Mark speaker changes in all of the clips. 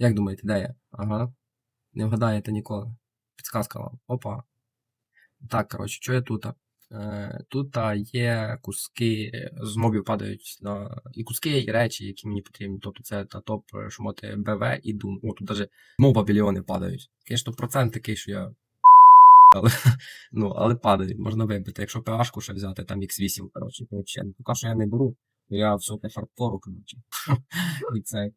Speaker 1: Як думаєте, де я? Ага. Не вгадаєте ніколи. Підсказка вам. Опа. Так, коротше, що я тут? Е, тут є куски з мобів падають на і куски, і речі, які мені потрібні. Тобто це та топ е, шмоти БВ і Doom. О, тут навіть моба біліони падають. Звісно, процент такий, що я. Але, ну, але падають, можна вибити. Якщо PH-ку ще взяти, там X8, коротше. Поки що я не беру, то я все те хардкору, коротше. І це.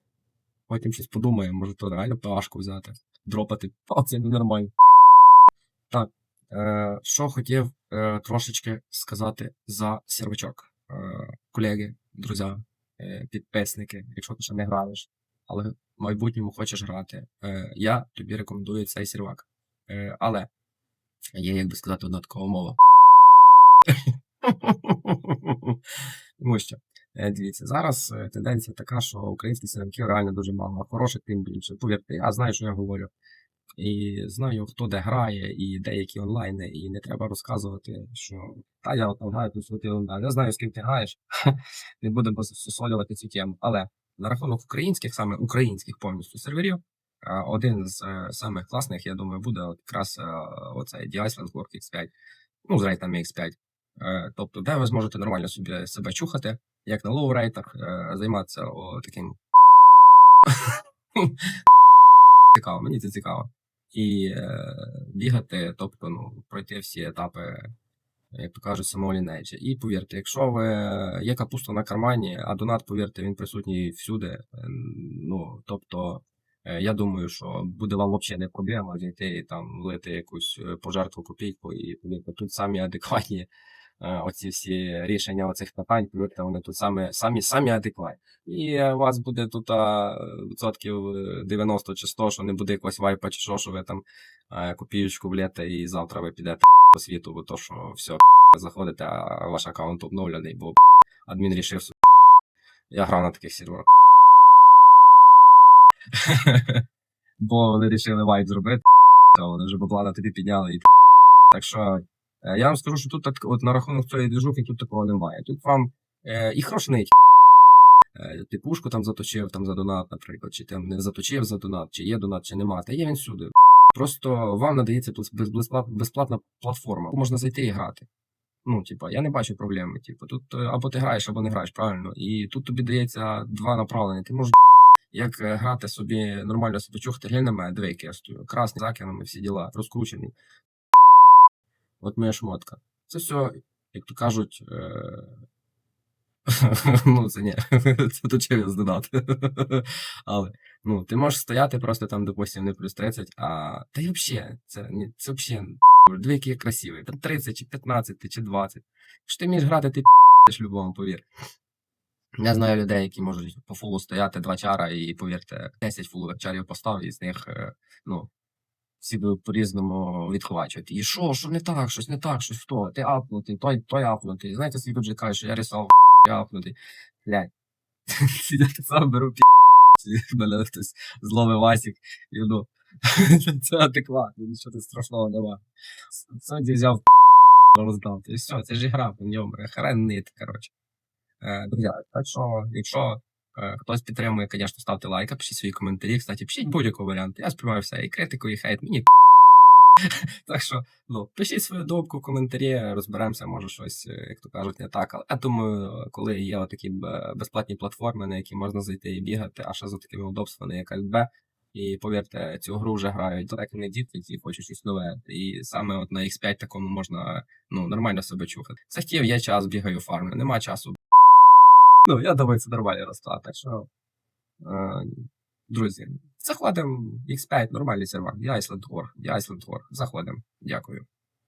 Speaker 1: Потім щось подумаємо, може то реально PH-ку взяти, дропати. О, це нормально. Так, е, що хотів е, трошечки сказати за сервачок. Е, колеги, друзі, підписники, якщо ти ще не граєш, але в майбутньому хочеш грати, я тобі рекомендую цей сервак. Але є, як би сказати, одна така умова. Тому що, дивіться, зараз е, тенденція така, що українських серваків реально дуже мало, а хороших тим більше. Повірте, я знаю, що я говорю. І знаю, хто де грає, і деякі онлайни, і не треба розказувати, що та я от там граю, тут ти онлайн. Я знаю, з ким ти граєш, не будемо засолювати цю тему. Але на рахунок українських, саме українських повністю серверів, один з е, самих класних, я думаю, буде от якраз е, оцей The Iceland Work X5, ну, з рейтами X5. Е, Тобто, де ви зможете нормально собі себе чухати, як на лоу рейтах, е, займатися таким цікаво, мені це цікаво. І е, бігати, тобто ну, пройти всі етапи, як то кажуть, самого лінейджа. І повірте, якщо ви є капуста на кармані, а донат, повірте, він присутній всюди. е, Ну, тобто, е, я думаю, що буде вам взагалі не проблема зайти і там влити якусь е, пожертву копійку, і тут самі адекватні е, оці всі рішення оцих питань, повірте, вони тут самі, самі, самі адекватні. І е, у вас буде тут відсотків е, 90 чи 100, що не буде якогось вайпа, чи що, що ви там е, копіючку влєте, і завтра ви підете по світу, бо то, що все, заходите, а ваш аккаунт обновлений, бо адмін рішив собі. Я грав на таких серверах. Бо вони рішили вайп зробити, то вони вже бабла на тобі підняли. І... Так що е, я вам скажу, що тут так, от на рахунок цієї движухи тут такого немає. Тут вам е, і хрошний Е, ти пушку там заточив там за донат, наприклад, чи там не заточив за донат, чи є донат, чи нема. Та є він всюди. Просто вам надається без- без- безплат- безплатна платформа. Можна зайти і грати. Ну, типа, я не бачу проблеми. Типу, тут е, або ти граєш, або не граєш, правильно. І тут тобі дається два направлення. Ти можеш як е, грати собі нормально себе чухати, глянь на мене, диви, я стою. Красний закинами, всі діла, розкручений. От моя шмотка. Це все, як то кажуть, е, ну, це ні, це то через донат. Але ну, ти можеш стояти просто там, допустим, не плюс 30, а та й взагалі, це, це взагалі, дві які красиві, там 30, чи 15, чи 20. Якщо ти вмієш грати, ти п'єш любому, повір. Я знаю людей, які можуть по фулу стояти два чара, і повірте, 10 фулових чарів постав, і з них, е, ну, всі будуть по-різному відхвачувати. І що, що не так, щось не так, щось то, ти апнутий, той, той апнутий. Знаєте, свій тут же каже, що я рисував я апнутий. Блядь. Я сам беру пі. Мене хтось зловив Васік, і ну, це адекватно, нічого страшного нема. Сьогодні взяв роздав. І все, це ж гра в ньому, хренит, коротше. Е, Друзі, так що, якщо хтось підтримує, звісно, ставте лайк, пишіть свої коментарі. Кстати, пишіть будь-який варіант. Я сприймаю все, і критику, і хейт, мені так що, ну, пишіть свою думку коментарі, розберемося, може щось, е, як то кажуть, не так. Але я думаю, коли є такі безплатні платформи, на які можна зайти і бігати, а ще за такими удобствами, як ЛБ, і повірте, цю гру вже грають далеко не діти, які хочуть щось нове. І саме от на X5 такому можна ну, нормально себе чухати. Захотів, є час, бігаю фармлю, нема часу. Ну, я думаю, це нормальний розклад. Так що, е, друзі, заходимо X5, нормальний сервер, Я Iceland War, я Iceland Org. Заходимо. Дякую.